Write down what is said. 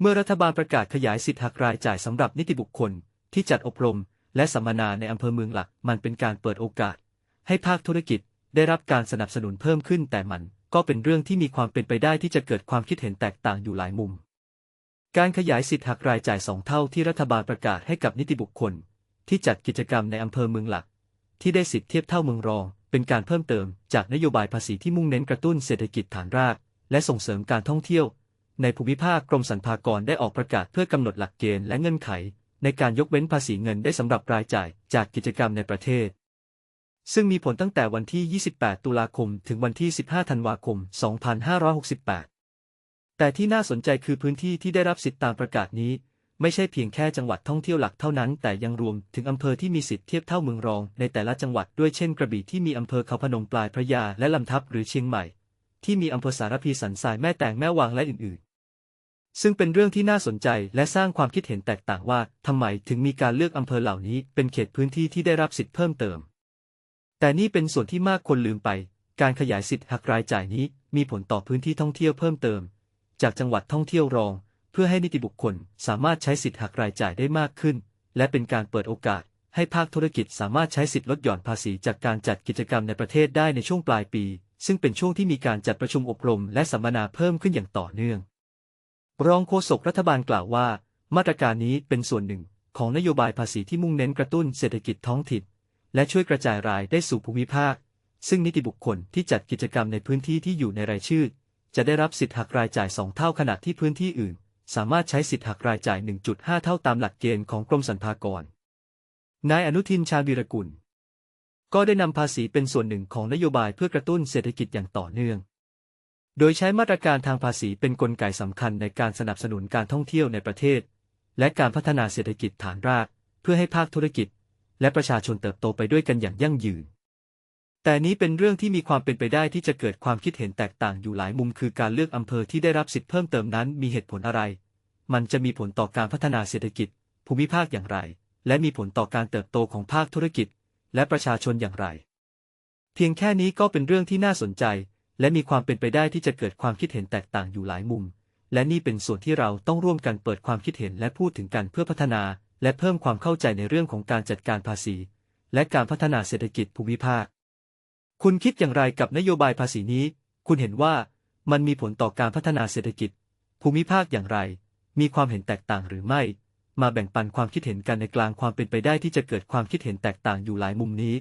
เมื่อรัฐบาลประกาศขยายสิทธิหักรายจ่ายสำหรับนิติบุคคล ที่จัดอบรม และสัมมนาในอำเภอเมืองหลัก มันเป็นการเปิดโอกาส ให้ภาคธุรกิจได้รับการสนับสนุนเพิ่มขึ้นแต่มันก็เป็นเรื่องที่มีความเป็นไปได้ที่จะเกิดความคิดเห็นแตกต่างอยู่หลายมุม การขยายสิทธิหักรายจ่ายสองเท่าที่รัฐบาลประกาศให้กับนิติบุคคล ที่จัดกิจกรรมในอำเภอเมืองหลัก ที่ได้สิทธิเทียบเท่าเมืองรอง เป็นการเพิ่มเติม จากนโยบายภาษีที่มุ่งเน้นกระตุ้นเศรษฐกิจฐานราก และส่งเสริมการท่องเที่ยว ในภูมิภาคกรมสรรพากรได้ออกประกาศเพื่อกำหนดหลักเกณฑ์และเงื่อนไข ในการยกเว้นภาษีเงินได้สำหรับรายจ่ายจากกิจกรรมในประเทศ ซึ่งมีผลตั้งแต่วันที่ 28 ตุลาคม ถึงวันที่ 15 ธันวาคม 2568 แต่ที่น่าสนใจคือพื้นที่ที่ได้รับสิทธิตามประกาศนี้ ไม่ใช่เพียงแค่จังหวัดท่องเที่ยวหลักเท่านั้น แต่ยังรวมถึงอำเภอที่มีสิทธิเทียบเท่าเมืองรอง ในแต่ละจังหวัดด้วยเช่น กระบี่ที่มีอำเภอเขาพนมปลายพระยาและลำทับหรือเชียงใหม่ ที่มีอำเภอสารพีสันทรายแม่แตงแม่วางและอื่นๆ ซึ่งเป็นเรื่องที่น่าสนใจและสร้างความคิดเห็นแตกต่างว่าทำไมถึงมีการเลือกอำเภอเหล่านี้เป็นเขตพื้นที่ที่ได้รับสิทธิ์เพิ่มเติม แต่นี่เป็นส่วนที่มากคนลืมไป การขยายสิทธิหักรายจ่ายนี้มีผลต่อพื้นที่ท่องเที่ยวเพิ่มเติม จากจังหวัดท่องเที่ยวรอง เพื่อให้นิติบุคคลสามารถใช้สิทธิหักรายจ่ายได้มากขึ้น และเป็นการเปิดโอกาสให้ภาคธุรกิจสามารถใช้สิทธิลดหย่อนภาษีจากการจัดกิจกรรมในประเทศได้ในช่วงปลายปี ซึ่งเป็นช่วงที่มีการจัดประชุมอบรมและสัมมนาเพิ่มขึ้นอย่างต่อเนื่อง รองโฆษกรัฐบาลกล่าวว่า มาตรการนี้เป็นส่วนหนึ่งของนโยบายภาษีที่มุ่งเน้นกระตุ้นเศรษฐกิจท้องถิ่น และช่วยกระจายรายได้สู่ภูมิภาค ซึ่งนิติบุคคลที่จัดกิจกรรมในพื้นที่ที่อยู่ในรายชื่อ จะได้รับสิทธิหักรายจ่าย 2 เท่าขณะที่พื้นที่อื่น สามารถใช้สิทธิหักรายจ่าย 1.5 เท่าตามหลักเกณฑ์ของกรมสรรพากร นายอนุทินชาญวีรกุล ก็ได้นำภาษีเป็นส่วนหนึ่งของนโยบายเพื่อกระตุ้นเศรษฐกิจอย่างต่อเนื่อง โดยใช้มาตรการทางภาษีเป็นนกลไกสำคัญในการสนับสนุนการท่องเที่ยวในประเทศ และการพัฒนาเศรษฐกิจฐานราก เพื่อให้ภาคธุรกิจ และประชาชนเติบโตไปด้วยกันอย่างยั่งยืน แต่นี้เป็นเรื่องที่มีความเป็นไปได้ที่จะเกิดความคิดเห็นแตกต่างอยู่หลายมุม คือการเลือกอำเภอที่ได้รับสิทธิเพิ่มเติมนั้น มีเหตุผลอะไร มันจะมีผลต่อการพัฒนาเศรษฐกิจ ภูมิภาคอย่างไร และมีผลต่อการเติบโตของภาคธุรกิจ และประชาชนอย่างไร เพียงแค่นี้ก็เป็นเรื่องที่น่าสนใจ และมีความเป็นไปได้ที่จะเกิดความคิดเห็นแตกต่างอยู่หลายมุม และนี่เป็นส่วนที่เราต้องร่วมกันเปิดความคิดเห็นและพูดถึงกันเพื่อพัฒนา และเพิ่มความเข้าใจในเรื่องของการจัดการภาษี และการพัฒนาเศรษฐกิจภูมิภาค คุณคิดอย่างไรกับนโยบายภาษีนี้ คุณเห็นว่ามันมีผลต่อการพัฒนาเศรษฐกิจ ภูมิภาคอย่างไร มีความเห็นแตกต่างหรือไม่ มาแบ่งปันความคิดเห็นกันในกลางความเป็นไปได้ที่จะเกิดความคิดเห็นแตกต่างอยู่หลายมุมนี้